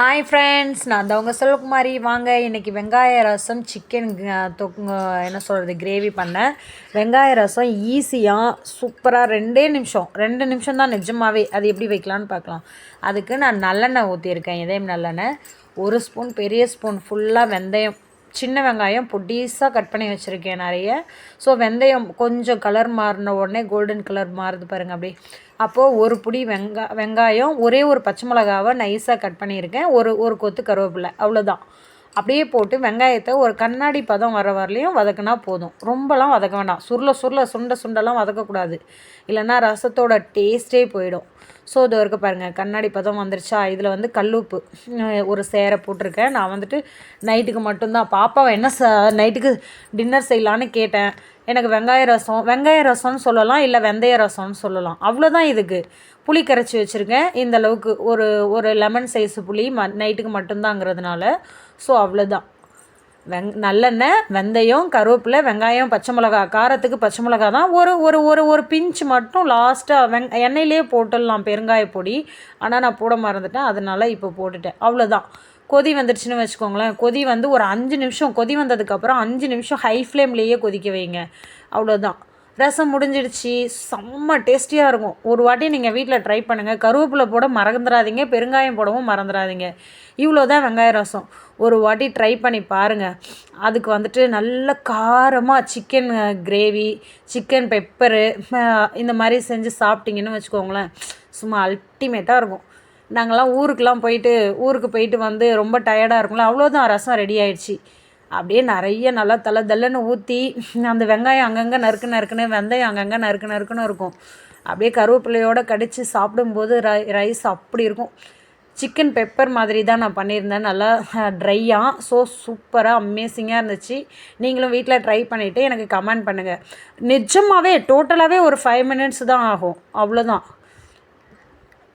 Hi friends நான் தான் உங்கள் செல்வகுமாரி. வாங்க இன்றைக்கி வெங்காய ரசம் சிக்கன் தொக்கு என்ன சொல்கிறது கிரேவி பண்ணேன். வெங்காய ரசம் ஈஸியாக சூப்பராக ரெண்டே நிமிஷம். ரெண்டு நிமிஷம் தான் நிஜமாகவே அது எப்படி வைக்கலான்னு பார்க்கலாம். அதுக்கு நான் நல்லெண்ணெய் ஊற்றியிருக்கேன் இதயம் நல்லெண்ணெய். ஒரு ஸ்பூன் பெரிய ஸ்பூன் ஃபுல்லாக வெந்தயம். சின்ன வெங்காயம் பொடிசாக கட் பண்ணி வச்சுருக்கேன் நிறைய. ஸோ வெந்தயம் கொஞ்சம் கலர் மாறின உடனே கோல்டன் கலர் மாறுது பாருங்கள் அப்படி அப்போது ஒரு புடி வெங்கா வெங்காயம் ஒரே ஒரு பச்சை மிளகாவை நைஸாக கட் பண்ணியிருக்கேன். ஒரு ஒரு கொத்து கருவேப்பிலை அவ்வளோதான் அப்படியே போட்டு வெங்காயத்தை ஒரு கண்ணாடி பதம் வர வரலையும் வதக்குனா போதும். ரொம்பலாம் வதக்க வேண்டாம். சுருள சுருள சுண்ட சுண்டெல்லாம் வதக்கக்கூடாது. இல்லைன்னா ரசத்தோட டேஸ்ட்டே போயிடும். ஸோ இது வரைக்கும் பாருங்கள் கண்ணாடி பதம் வந்துருச்சா? இதில் வந்து கல்லுப்பு. ஒரு சேரை போட்டிருக்கேன். நான் வந்துட்டு நைட்டுக்கு மட்டும்தான். பாப்பாவை என்ன ச நைட்டுக்கு டின்னர் செய்யலான்னு கேட்டேன். எனக்கு வெங்காய ரசம் வெங்காய ரசம்னு சொல்லலாம் இல்லை வெந்தய ரசம்னு சொல்லலாம். அவ்வளோதான் இதுக்கு. புளி கரைச்சி வச்சுருக்கேன். இந்த அளவுக்கு ஒரு ஒரு லெமன் சைஸ் புளி ம நைட்டுக்கு மட்டும்தாங்கிறதுனால. ஸோ அவ்வளோதான் வெங் நல்லெண்ணெய் வெந்தயம் கருவேப்பிலை வெங்காயம் பச்சை மிளகா காரத்துக்கு பச்சை மிளகா தான் ஒரு ஒரு ஒரு ஒரு பிஞ்ச் மட்டும் லாஸ்ட்டாக வெங் எண்ணெயிலே போட்டுடலாம் பெருங்காய பொடி. ஆனால் நான் போட மறந்துட்டேன். அதனால் இப்போ போட்டுட்டேன். அவ்வளோதான் கொதி வந்துடுச்சுன்னு வச்சுக்கோங்களேன். கொதி வந்து ஒரு அஞ்சு நிமிஷம் கொதி வந்ததுக்கப்புறம் அஞ்சு நிமிஷம் ஹை ஃப்ளேம்லேயே கொதிக்க வைங்க. அவ்வளோதான் ரசம் முடிஞ்சிடுச்சு. செம்ம டேஸ்டியாக இருக்கும். ஒரு வாட்டி நீங்கள் வீட்டில் ட்ரை பண்ணுங்கள் கருவேப்பிலை போட மறந்துடாதீங்க பெருங்காயம் போடவும் மறந்துடாதீங்க இவ்வளோ தான் வெங்காய ரசம். ஒரு வாட்டி ட்ரை பண்ணி பாருங்கள் அதுக்கு வந்துட்டு நல்ல காரமாக சிக்கன் கிரேவி சிக்கன் பெப்பரு இந்த மாதிரி செஞ்சு சாப்பிட்டீங்கன்னு வச்சுக்கோங்களேன். சும்மா அல்டிமேட்டாக இருக்கும். நாங்கள்லாம் ஊருக்கெலாம் போயிட்டு ஊருக்கு போயிட்டு வந்து ரொம்ப டயர்டாக இருக்கும்ல. அவ்வளோதான் ரசம் ரெடி ஆயிடுச்சு. அப்படியே நிறைய நல்லா தலை தள்ளன்னு ஊற்றி அந்த வெங்காயம் அங்கங்கே நறுக்கு நறுக்குன்னு வெந்தயம் அங்கங்கே நறுக்கு நறுக்குன்னு இருக்கும். அப்படியே கருவேப்பிலையோடு கடித்து சாப்பிடும்போது ரை ரைஸ் அப்படி இருக்கும். சிக்கன் பெப்பர் மாதிரி தான் நான் பண்ணியிருந்தேன். நல்லா ட்ரையாக ஸோ சூப்பராக அமேசிங்காக இருந்துச்சு. நீங்களும் வீட்டில் ட்ரை பண்ணிவிட்டு எனக்கு கமெண்ட் பண்ணுங்கள் நிஜமாகவே டோட்டலாகவே ஒரு ஃபைவ் மினிட்ஸ் தான் ஆகும். அவ்வளோதான்